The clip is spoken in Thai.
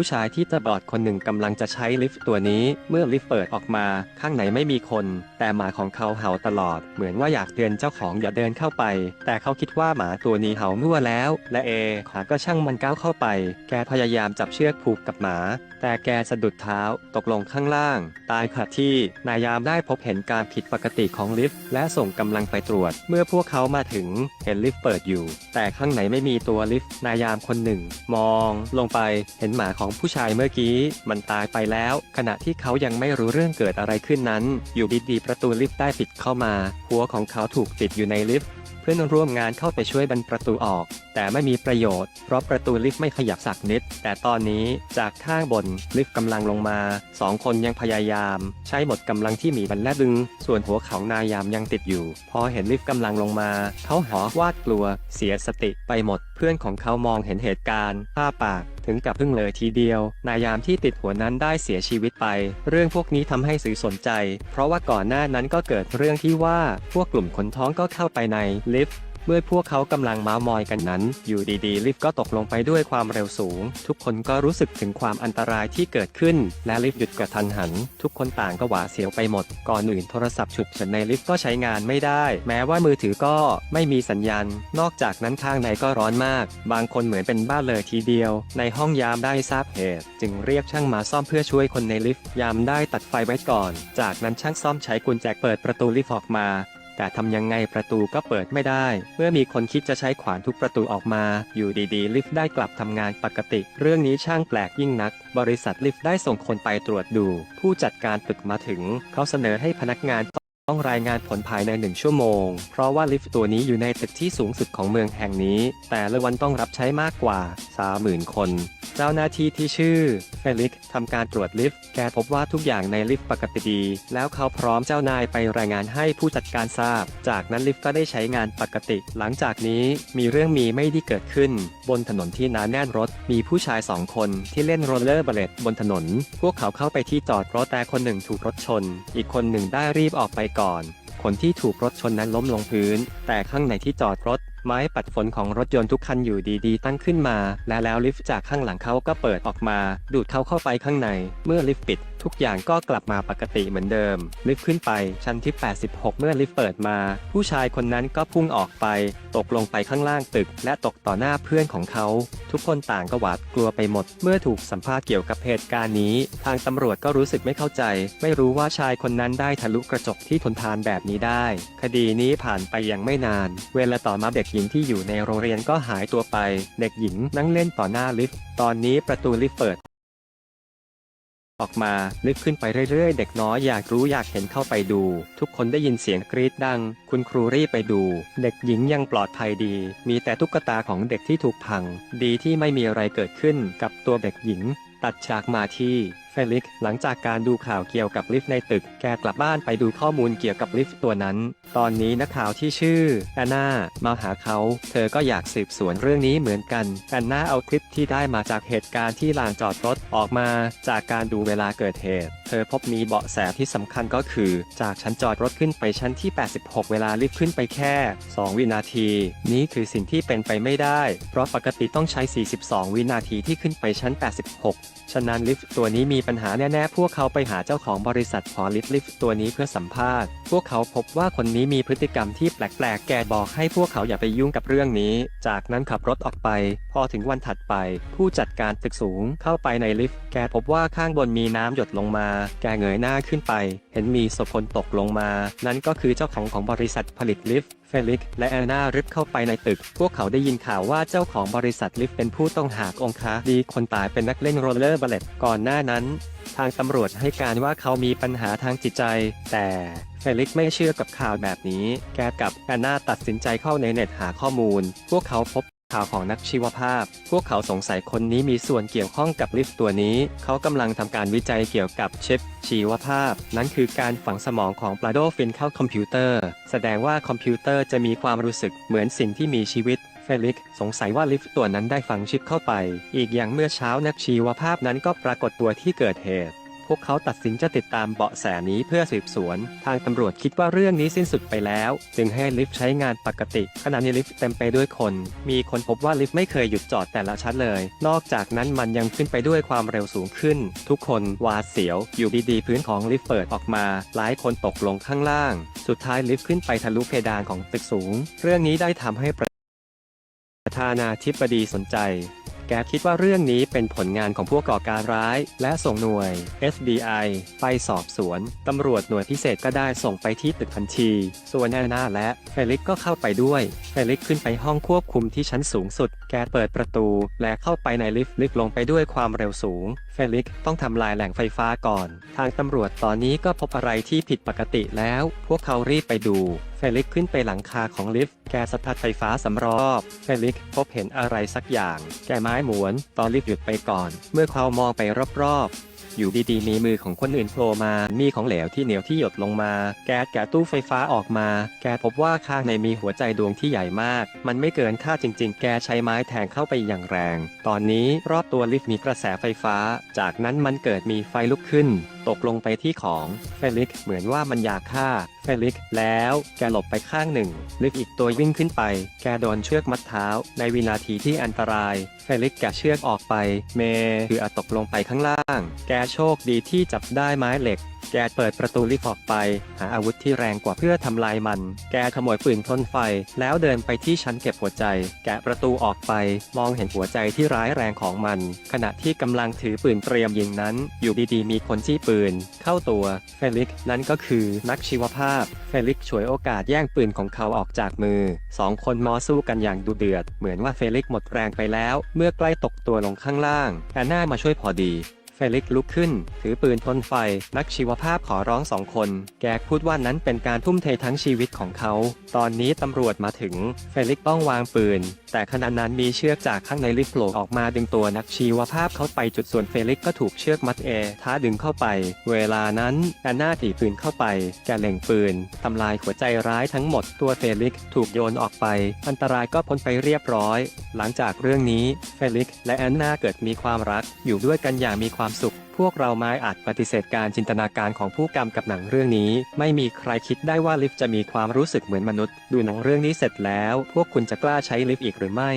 ผู้ชายที่ตาบอดคนหนึ่งกำลังจะใช้ลิฟต์ตัวนี้ เมื่อลิฟต์เปิดออกมาข้างในไม่มีคน แต่หมาของเขาเห่าตลอด เหมือนว่าอยากเตือนเจ้าของอย่าเดินเข้าไป แต่เขาคิดว่าหมาตัวนี้เห่ามั่วแล้ว และเอขาก็ช่างมันก้าวเข้าไป แกพยายามจับเชือกผูกกับหมา แต่แกสะดุดเท้าตกลงข้างล่าง ตายค่ะที่นายามได้พบเห็นการผิดปกติของลิฟต์และส่งกำลังไปตรวจ เมื่อพวกเขามาถึงเห็นลิฟต์เปิดอยู่ แต่ข้างในไม่มีตัวลิฟต์นายามคนหนึ่ง มอง ลงไปเห็นหมาของผู้ชายเมื่อกี้ มันตายไปแล้ว ขณะที่เขายังไม่รู้เรื่องเกิดอะไรขึ้นนั้น อยู่ดีๆประตูลิฟต์ได้ปิดเข้ามา หัวของเขาถูกติดอยู่ในลิฟต์เพื่อนร่วมงานเข้าไปช่วยบันประตูออก แต่ไม่มีประโยชน์ เพราะประตูลิฟต์ไม่ขยับสักนิด แต่ตอนนี้จากข้างบนลิฟต์กำลังลงมาสองคนยังพยายาม ใช้หมดกำลังที่มีบันและดึง ส่วนหัวของนายามยังติดอยู่ พอเห็นลิฟต์กำลังลงมา เขาหอวาดกลัว เสียสติไปหมด เพื่อนของเขามองเห็นเหตุการณ์ผ้าปาก ถึงกับพึ่งเลยทีเดียว นายามที่ติดหัวนั้นได้เสียชีวิตไป เรื่องพวกนี้ทำให้สื่อสนใจ เพราะว่าก่อนหน้านั้นก็เกิดเรื่องที่ว่าพวกกลุ่มคนท้องก็เข้าไปในลิฟต์ เมื่อพวกเขากำลังเมามอยกันนั้น อยู่ดีๆ ลิฟต์ก็ตกลงไปด้วยความเร็วสูง ทุกคนก็รู้สึกถึงความอันตรายที่เกิดขึ้น และลิฟต์หยุดกระทันหัน ทุกคนต่างก็หวาดเสียวไปหมด ก่อนอื่นโทรศัพท์ฉุกเฉินในลิฟต์ก็ใช้งานไม่ได้ แม้ว่ามือถือก็ไม่มีสัญญาณ นอกจากนั้นข้างในก็ร้อนมาก บางคนเหมือนเป็นบ้าเลยทีเดียว ในห้องยามได้ทราบเหตุ จึงเรียกช่างมาซ่อมเพื่อช่วยคนในลิฟต์ยามได้ตัดไฟไว้ก่อน จากนั้นช่างซ่อมใช้กุญแจเปิดประตูลิฟต์ออกมา แต่ทำยังไงประตูก็เปิดไม่ได้ เมื่อมีคนคิดจะใช้ขวานทุบประตูออกมา อยู่ดีๆ ลิฟต์ได้กลับทำงานปกติ เรื่องนี้ช่างแปลกยิ่งนัก บริษัทลิฟต์ได้ส่งคนไปตรวจดู ผู้จัดการตึกมาถึง เขาเสนอให้พนักงานต้องรายงานผลภายในหนึ่งชั่วโมง เพราะว่าลิฟต์ตัวนี้อยู่ในตึกที่สูงสุดของเมืองแห่งนี้ แต่ละวันต้องรับใช้มากกว่า 30,000 คน เจ้าหน้าที่ที่ชื่อเฟลิกทำการตรวจลิฟต์ แกพบว่าทุกอย่างในลิฟต์ปกติดี แล้วเขาพร้อมเจ้านายไปรายงานให้ผู้จัดการทราบ จากนั้นลิฟต์ก็ได้ใช้งานปกติ หลังจากนี้มีเรื่องมีไม่ดีเกิดขึ้น บนถนนที่หนาแน่นรถ มีผู้ชายสองคนที่เล่นโรลเลอร์บลเลตบนถนน พวกเขาเข้าไปที่จอดรถแต่คนหนึ่งถูกรถชน อีกคนหนึ่งได้รีบออกไปก่อนคนที่ถูกรถชนนั้นล้มลงพื้น แต่ข้างในที่จอดรถ ไม้ปัดฝนของรถยนต์ทุกคันอยู่ดีๆ ตั้งขึ้นมา และแล้วลิฟต์จากข้างหลังเขาก็เปิดออกมา ดูดเขาเข้าไปข้างใน เมื่อลิฟต์ปิดทุกอย่างก็กลับมาปกติเหมือนเดิม ลิฟต์ขึ้นไปชั้นที่ 86 เมื่อลิฟต์เปิดมา ผู้ชายคนนั้นก็พุ่งออกไป ตกลงไปข้างล่างตึก และตกต่อหน้าเพื่อนของเขา ทุกคนต่างก็หวาดกลัวไปหมด เมื่อถูกสัมภาษณ์เกี่ยวกับเหตุการณ์นี้ ทางตำรวจก็รู้สึกไม่เข้าใจ ไม่รู้ว่าชายคนนั้นได้ทะลุกระจกที่ทนทานแบบนี้ได้ คดีนี้ผ่านไปยังไม่นาน เวลาต่อมาเด็กหญิงที่อยู่ในโรงเรียนก็หายตัวไป เด็กหญิงนั่งเล่นต่อหน้าลิฟต์ตอนนี้ประตูลิฟต์เปิด ออกมาลึกขึ้นไปเรื่อยๆ เด็กน้อยอยากรู้อยากเห็นเข้าไปดู ทุกคนได้ยินเสียงกรีดดัง คุณครูรีบไปดู เด็กหญิงยังปลอดภัยดี มีแต่ตุ๊กตาของเด็กที่ถูกพัง ดีที่ไม่มีอะไรเกิดขึ้นกับตัวเด็กหญิง ตัดฉากมาที่ ฟลิกหลังจากการดูข่าวเกี่ยวกับลิฟต์ในตึก แกกลับบ้านไปดูข้อมูลเกี่ยวกับลิฟต์ตัวนั้น ตอนนี้นักข่าวที่ชื่อแอนนามาหาเขา เธอก็อยากสืบสวนเรื่องนี้เหมือนกันแอนนาเอาคลิปที่ได้มาจากเหตุการณ์ที่ลานจอดรถออกมา จากการดูเวลาเกิดเหตุ เธอพบมีเบาะแสที่สำคัญก็คือ จากชั้นจอดรถขึ้นไปชั้นที่ 86 เวลาลิฟต์ขึ้นไปแค่ 2 วินาที นี้คือสิ่งที่เป็นไปไม่ได้ เพราะปกติต้องใช้ 42 วินาทีที่ขึ้นไปชั้น 86 ฉะนั้นลิฟต์ตัวนี้มีปัญหาแน่ๆ พวกเขาไปหาเจ้าของบริษัทขอลิฟต์ลิฟต์ตัวนี้เพื่อสัมภาษณ์ พวกเขาพบว่าคนนี้มีพฤติกรรมที่แปลกๆ แกบอกให้พวกเขาอย่าไปยุ่งกับเรื่องนี้ จากนั้นขับรถออกไป พอถึงวันถัดไป ผู้จัดการตึกสูงเข้าไปในลิฟต์ แกพบว่าข้างบนมีน้ำหยดลงมา แกเงยหน้าขึ้นไป เห็นมีศพคนตกลงมา นั่นก็คือเจ้าของของบริษัทผลิตลิฟต์ เฟลิกและแอนนาริบเข้าไปในตึก พวกเขาได้ยินข่าวว่าเจ้าของบริษัทลิฟต์เป็นผู้ต้องหาองคาดีคนตายเป็นนักเล่นโรลเลอร์บลเลตก่อนหน้านั้น ทางตำรวจให้การว่าเขามีปัญหาทางจิตใจ แต่เฟลิกไม่เชื่อกับข่าวแบบนี้ แกกับแอนนาตัดสินใจเข้าในเน็ตหาข้อมูล พวกเขาพบ ข่าวของนักชีวภาพ พวกเขาสงสัยคนนี้มีส่วนเกี่ยวข้องกับลิฟต์ตัวนี้ เขากำลังทำการวิจัยเกี่ยวกับชิปชีวภาพ นั่นคือการฝังสมองของปลาโดฟินเข้าคอมพิวเตอร์ แสดงว่าคอมพิวเตอร์จะมีความรู้สึกเหมือนสิ่งที่มีชีวิตเฟลิกสงสัยว่าลิฟต์ตัวนั้นได้ฝังชิปเข้าไป อีกอย่างเมื่อเช้านักชีวภาพนั้นก็ปรากฏตัวที่เกิดเหตุ พวกเขาตัดสินจะติดตามเบาะแสนี้เพื่อสืบสวน ทางตำรวจคิดว่าเรื่องนี้สิ้นสุดไปแล้ว จึงให้ลิฟต์ใช้งานปกติ ขณะนี้ลิฟต์เต็มไปด้วยคน มีคนพบว่าลิฟต์ไม่เคยหยุดจอดแต่ละชั้นเลย นอกจากนั้นมันยังขึ้นไปด้วยความเร็วสูงขึ้น ทุกคนหวาดเสียว อยู่ดีๆพื้นของลิฟต์เปิดออกมา หลายคนตกลงข้างล่าง สุดท้ายลิฟต์ขึ้นไปทะลุเพดานของตึกสูง เรื่องนี้ได้ทำให้ประธานาธิบดีสนใจ แกคิดว่าเรื่องนี้เป็นผลงานของผู้ก่อการร้าย และส่งหน่วย FBI ไปสอบสวน ตำรวจหน่วยพิเศษก็ได้ส่งไปที่ตึกทันที ส่วนแอนนาและเฟลิกก็เข้าไปด้วยเฟลิกขึ้นไปห้องควบคุมที่ชั้นสูงสุด แกเปิดประตู และเข้าไปในลิฟต์ลิฟต์ลงไปด้วยความเร็วสูง เฟลิกต้องทำลายแหล่งไฟฟ้าก่อน ทางตำรวจตอนนี้ก็พบอะไรที่ผิดปกติแล้ว พวกเขารีบไปดูเฟลิกขึ้นไปหลังคาของลิฟต์ แกสตาร์ไฟฟ้าสำรอบ เฟลิกพบเห็นอะไรสักอย่าง แกไม้หมวน ตอนรีบหยุดไปก่อน เมื่อเขามองไปรอบๆ อยู่ดีๆ มีมือของคนอื่นโผล่มา มีของเหลวที่เหนียวที่หยดลงมา แกแกะตู้ไฟฟ้าออกมา แกพบว่าข้างในมีหัวใจดวงที่ใหญ่มาก มันไม่เกินค่าจริง ๆ แกใช้ไม้แทงเข้าไปอย่างแรง ตอนนี้รอบตัวลิฟต์มีกระแสไฟฟ้า จากนั้นมันเกิดมีไฟลุกขึ้น ตกลงไปที่ของเฟลิกซ์เหมือนว่ามันอยากฆ่าเฟลิกซ์แล้วแกหลบไปข้างหนึ่งลิกอีกตัววิ่งขึ้นไป แกโดนเชือกมัดเท้า ในวินาทีที่อันตรายเฟลิกซ์แกเชือกออกไป เมคืออตกลงไปข้างล่าง แกโชคดีที่จับได้ไม้เหล็ก แกเปิดประตูลิฟต์ออกไป หาอาวุธที่แรงกว่าเพื่อทำลายมัน แกขโมยปืนทนไฟ แล้วเดินไปที่ชั้นเก็บหัวใจ แกะประตูออกไป มองเห็นหัวใจที่ร้ายแรงของมัน ขณะที่กำลังถือปืนเตรียมยิงนั้น อยู่ดีๆ มีคนจี้ปืน เข้าตัว เฟลิกซ์นั่นก็คือนักชีวภาพ เฟลิกฉวยโอกาสแย่งปืนของเขาออกจากมือสองคนมอสู้กันอย่างดุเดือด เหมือนว่าเฟลิกหมดแรงไปแล้ว เมื่อใกล้ตกตัวลงข้างล่างแอนนามาช่วยพอดี เฟลิกลุกขึ้น ถือปืนทนไฟ นักชีวภาพขอร้องสองคน แกกพูดว่านั้นเป็นการทุ่มเททั้งชีวิตของเขา ตอนนี้ตำรวจมาถึง เฟลิกต้องวางปืนแต่ขณะนั้นมีเชือกจากข้างในลิฟต์โผล่ออกมาดึงตัวนักชีวภาพเข้าไปจุดส่วนเฟลิกก็ถูกเชือกมัดเอท้าดึงเข้าไป เวลานั้นแอนนาถีบปืนเข้าไปแกเล็งปืนทำลายหัวใจร้ายทั้งหมดตัวเฟลิกถูกโยนออกไป อันตรายก็พ้นไปเรียบร้อย หลังจากเรื่องนี้เฟลิกและแอนนาเกิดมีความรักอยู่ด้วยกันอย่างมีความสุข พวกเราไม่อาจปฏิเสธการจินตนาการของผู้กำกับหนังเรื่องนี้ ไม่มีใครคิดได้ว่าลิฟต์จะมีความรู้สึกเหมือนมนุษย์ ดูหนังเรื่องนี้เสร็จแล้ว พวกคุณจะกล้าใช้ลิฟต์อีกหรือไม่